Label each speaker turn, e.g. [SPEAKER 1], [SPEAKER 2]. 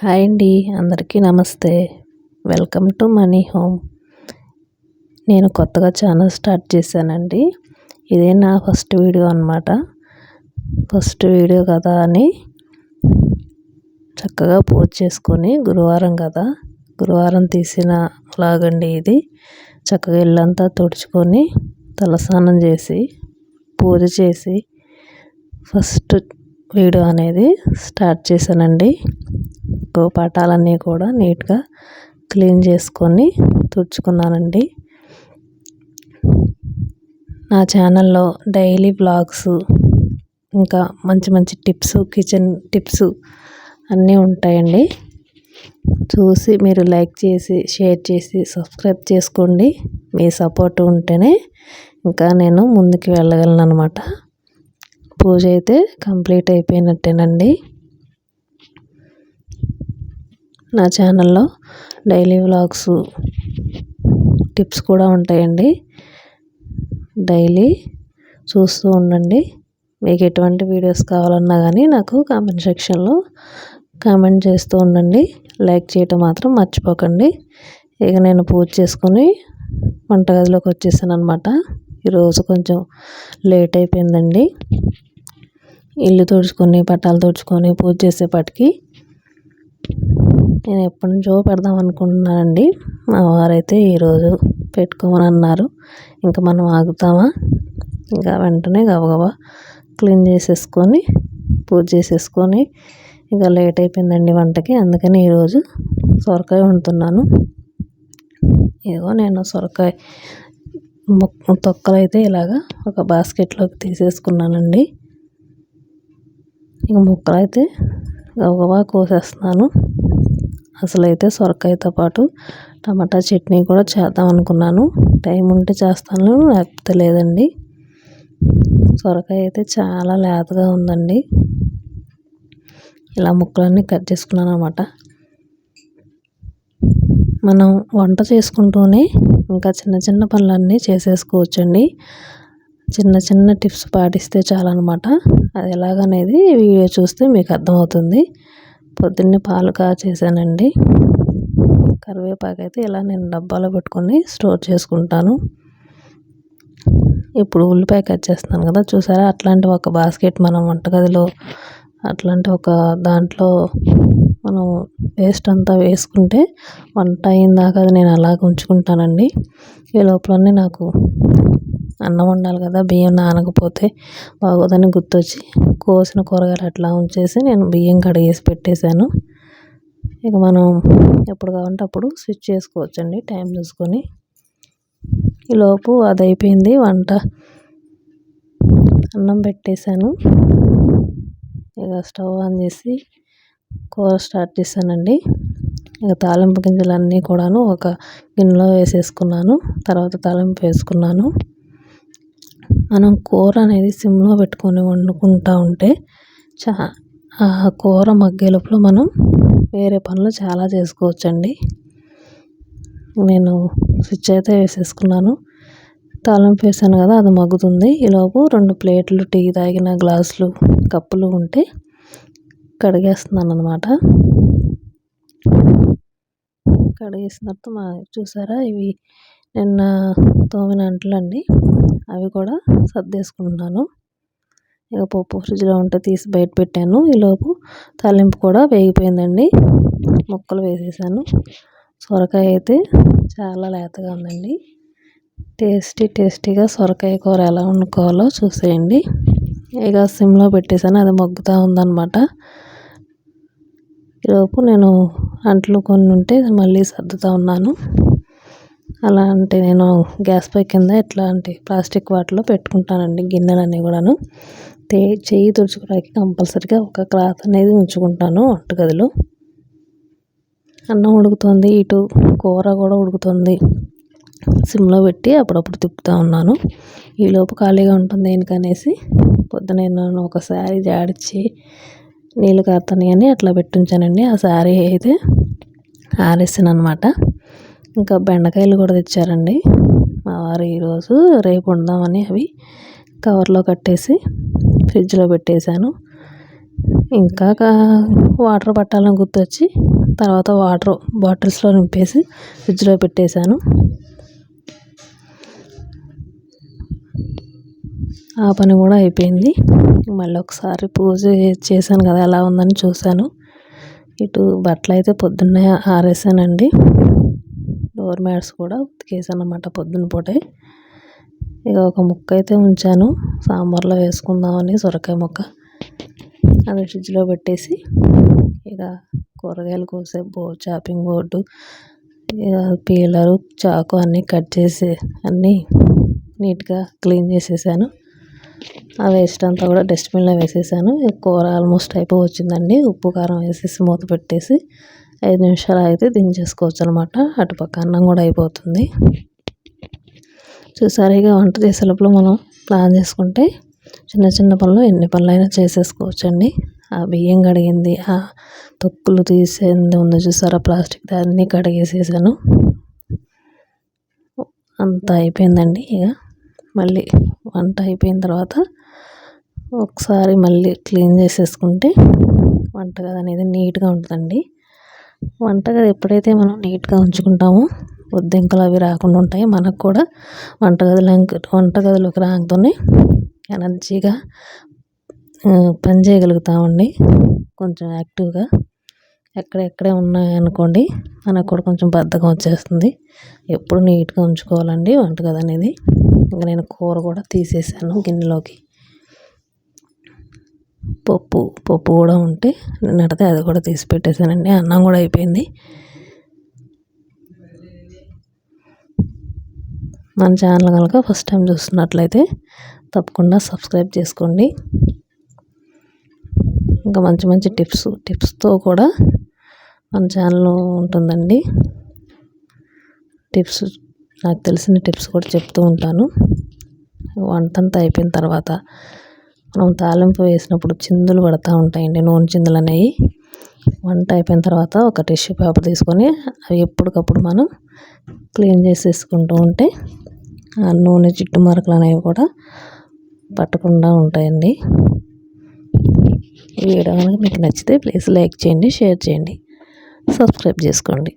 [SPEAKER 1] Hi అండి అందరికీ నమస్తే. Welcome to money home. నేను కొత్తగా ఛానల్ స్టార్ట్ చేశానండి. ఇదే నా ఫస్ట్ వీడియో అనమాట ఫస్ట్ వీడియో కదా అని చక్కగా పూజ చేసుకొని గురువారం కదా. గురువారం తీసిన లాగండి ఇది. చక్కగా ఇల్లంతా తుడుచుకొని తలస్నానం చేసి పూజ చేసి ఫస్ట్ వీడియో అనేది స్టార్ట్ చేశానండి. పటాలన్నీ కూడా నీట్గా క్లీన్ చేసుకొని తుడుచుకున్నానండి. నా ఛానల్లో డైలీ బ్లాగ్స్ ఇంకా మంచి మంచి టిప్స్ కిచెన్ టిప్స్ అన్నీ ఉంటాయండి. చూసి మీరు లైక్ చేసి షేర్ చేసి సబ్స్క్రైబ్ చేసుకోండి. మీ సపోర్ట్ ఉంటేనే ఇంకా నేను ముందుకు వెళ్ళగలను అనమాట పూజ అయితే కంప్లీట్ అయిపోయినట్టేనండి. నా ఛానల్లో డైలీ వ్లాగ్స్ టిప్స్ కూడా ఉంటాయండి. డైలీ చూస్తూ ఉండండి. మీకు ఎటువంటి వీడియోస్ కావాలన్నా కానీ నాకు కామెంట్ సెక్షన్లో కామెంట్ చేస్తూ ఉండండి. లైక్ చేయటం మాత్రం మర్చిపోకండి. ఇక నేను పూజ చేసుకొని వంటగదిలోకి వచ్చేసాను అనమాట ఈరోజు కొంచెం లేట్ అయిపోయిందండి. ఇల్లు తుడుచుకొని పట్టాలు తుడుచుకొని పూజ చేసేపటికి నేను ఎప్పటి నుంచో పెడదాం అనుకుంటున్నానండి. మా వారైతే ఈరోజు పెట్టుకోమని అన్నారు. ఇంకా మనం ఆగుతామా? ఇంకా వెంటనే గబగబా క్లీన్ చేసేసుకొని పూజ చేసేసుకొని ఇక లేట్ అయిపోయిందండి వంటకి. అందుకని ఈరోజు సొరకాయ వండుతున్నాను. ఇదిగో నేను సొరకాయ తొక్కలు అయితే ఇలాగా ఒక బాస్కెట్లోకి తీసేసుకున్నానండి. ఇక ముక్కలు అయితే గబగబా కోసేస్తున్నాను. అసలు అయితే సొరకాయతో పాటు టమాటా చట్నీ కూడా చేద్దాం అనుకున్నాను. టైం ఉంటే చేస్తాను లేకపోతే లేదండి. సొరకాయ అయితే చాలా లేతగా ఉందండి. ఇలా ముక్కలన్నీ కట్ చేసుకున్నాను అనమాట మనం వంట చేసుకుంటూనే ఇంకా చిన్న చిన్న పనులన్నీ చేసేసుకోవచ్చండి. చిన్న చిన్న టిప్స్ పాటిస్తే చాలన్నమాట. అది ఎలాగనేది వీడియో చూస్తే మీకు అర్థమవుతుంది. పొద్దున్నే పాలు కాచేసానండి కరివేపాకు అయితే ఇలా నేను డబ్బాలో పెట్టుకొని స్టోర్ చేసుకుంటాను. ఇప్పుడు ఉల్లిపాయ కట్ చేస్తున్నాను కదా చూసారా? అట్లాంటి ఒక బాస్కెట్ మనం వంటగదిలో అట్లాంటి ఒక దాంట్లో మనం వేస్ట్ అంతా వేసుకుంటే వంట అయిన దాకా అది నేను అలాగ ఉంచుకుంటానండి. ఈ లోపలనే నాకు అన్నం వండాలి కదా బియ్యం నానకపోతే బాగోదని గుర్తొచ్చి కోసిన కూరగాయలు అట్లా ఉంచేసి నేను బియ్యం కడిగేసి పెట్టేశాను. ఇక మనం ఎప్పుడు కావాలంటే అప్పుడు స్విచ్ చేసుకోవచ్చండి టైం చూసుకొని. ఈలోపు అది అయిపోయింది వంట అన్నం పెట్టేశాను. ఇక స్టవ్ ఆన్ చేసి కూర స్టార్ట్ చేశానండి. ఇక తాలింపు గింజలన్నీ కూడాను ఒక గిన్నెలో వేసేసుకున్నాను తర్వాత తాలింపు వేసుకున్నాను. మనం కూర అనేది సిమ్లో పెట్టుకొని వండుకుంటూ ఉంటే చా ఆ కూర మగ్గే లోపల మనం వేరే పనులు చాలా చేసుకోవచ్చండి. నేను స్విచ్ అయితే వేసేసుకున్నాను. తాళంపు వేసాను కదా అది మగ్గుతుంది. ఈలోపు రెండు ప్లేట్లు టీ తాగిన గ్లాసులు కప్పులు ఉంటే కడిగేస్తున్నాను అనమాట కడిగేసిన తర్వాత మా చూసారా ఇవి నిన్న తోమిన అంటలండి అవి కూడా సర్దేసుకుంటున్నాను. ఇక పప్పు ఫ్రిడ్జ్లో ఉంటే తీసి బయట పెట్టాను. ఈలోపు తాలింపు కూడా వేగిపోయిందండి. ముక్కలు వేసేసాను. సొరకాయ అయితే చాలా లేతగా ఉందండి. టేస్టీ టేస్టీగా సొరకాయ కూర ఎలా వండుకోవాలో చూసేయండి. ఇక సిమ్లో పెట్టేసాను. అది మగ్గుతూ ఉందన్నమాట. ఈలోపు నేను అంట్లు కొన్ని ఉంటే మళ్ళీ సర్దుతూ ఉన్నాను. అలా అంటే నేను గ్యాస్ పై కింద ఇట్లాంటి ప్లాస్టిక్ వాటిలో పెట్టుకుంటానండి గిన్నెలన్నీ కూడాను. తే చెయ్యి తుడుచుకోవడానికి కంపల్సరిగా ఒక క్లాత్ అనేది ఉంచుకుంటాను వంటగదిలో అన్నం ఉడుకుతుంది ఇటు కూర కూడా ఉడుకుతుంది. సిమ్లో పెట్టి అప్పుడప్పుడు తిప్పుతూ ఉన్నాను. ఈలోపు ఖాళీగా ఉంటుంది దేనికనేసి పొద్దున నేను ఒక శారీ జాడిచ్చి నీళ్ళు కారుతాను అని అట్లా పెట్టించానండి. ఆ శారీ అయితే ఆరేసాను అనమాట ఇంకా బెండకాయలు కూడా తెచ్చారండి. మా వారు ఈరోజు రేపు వండుదామని అవి కవర్లో కట్టేసి ఫ్రిడ్జ్లో పెట్టేశాను. ఇంకా వాటర్ పట్టాలని గుర్తొచ్చి తర్వాత వాటర్ బాటిల్స్లో నింపేసి ఫ్రిడ్జ్లో పెట్టేశాను. ఆ పని కూడా అయిపోయింది. మళ్ళీ ఒకసారి పూజ చేశాను కదా ఎలా ఉందని చూశాను. ఇటు బట్టలు అయితే పొద్దున్నే ఆరేసానండి. డోర్ మ్యాట్స్ కూడా ఉతికేసాను అన్నమాట పొద్దున్న పూటే. ఇక ఒక ముక్క అయితే ఉంచాను. సాంబార్లో వేసుకుందామని సొరకాయ ముక్క అది ఫ్రిడ్జ్లో పెట్టేసి ఇక కూరగాయలు కోసే బో చాపింగ్ బోర్డు ఇక పీలరు చాకు అన్నీ కట్ చేసి అన్నీ నీట్గా క్లీన్ చేసేసాను. ఆ వేస్ట్ అంతా కూడా డస్ట్బిన్లో వేసేసాను. కూర ఆల్మోస్ట్ అయిపోయి వచ్చిందండి. ఉప్పు కారం వేసేసి మూత పెట్టేసి ఐదు నిమిషాలు అయితే దించేసుకోవచ్చు అనమాట అటుపక్క అన్నం కూడా అయిపోతుంది. చూసారు ఇక వంట చేసేటప్పుడు మనం ప్లాన్ చేసుకుంటే చిన్న చిన్న పనులు ఎన్ని పనులు అయినా చేసేసుకోవచ్చండి. ఆ బియ్యం కడిగింది ఆ తొక్కులు తీసేది ఉందో చూసారా ప్లాస్టిక్ దాన్ని కడిగేసేసాను. అంతా అయిపోయిందండి ఇక. మళ్ళీ వంట అయిపోయిన తర్వాత ఒకసారి మళ్ళీ క్లీన్ చేసేసుకుంటే వంటగది అనేది నీట్గా ఉంటుందండి. వంటగది ఎప్పుడైతే మనం నీట్గా ఉంచుకుంటామో బొద్దింకలు అవి రాకుండా ఉంటాయి. మనకు కూడా వంటగదిలో వంటగదిలోకి రాగానే ఎనర్జీగా పని చేయగలుగుతామండి. కొంచెం యాక్టివ్గా ఎక్కడెక్కడే ఉన్నాయనుకోండి మనకు కూడా కొంచెం బద్ధకం వచ్చేస్తుంది. ఎప్పుడు నీట్గా ఉంచుకోవాలండి వంటగది అనేది. ఇంకా నేను కూర కూడా తీసేసాను గిన్నెలోకి. పప్పు పప్పు కూడా ఉంటే నడితే అది కూడా తీసి పెట్టేశానండి. అన్నం కూడా అయిపోయింది. మన ఛానల్ కనుక ఫస్ట్ టైం చూస్తున్నట్లయితే తప్పకుండా సబ్స్క్రైబ్ చేసుకోండి. ఇంకా మంచి మంచి టిప్స్ టిప్స్తో కూడా మన ఛానల్ ఉంటుందండి. టిప్స్ నాకు తెలిసిన టిప్స్ కూడా చెప్తూ ఉంటాను. వంట అంతా అయిపోయిన తర్వాత మనం తాలింపు వేసినప్పుడు చిందులు పడుతూ ఉంటాయండి నూనె చిందులు అనేవి. వంట అయిపోయిన తర్వాత ఒక టిష్యూ పేపర్ తీసుకొని అవి ఎప్పటికప్పుడు మనం క్లీన్ చేసేసుకుంటూ ఉంటే ఆ నూనె జిడ్డు మరకలు అనేవి కూడా పట్టకుండా ఉంటాయండి. ఈ వీడియో కనుక మీకు నచ్చితే ప్లీజ్ లైక్ చేయండి షేర్ చేయండి సబ్స్క్రైబ్ చేసుకోండి.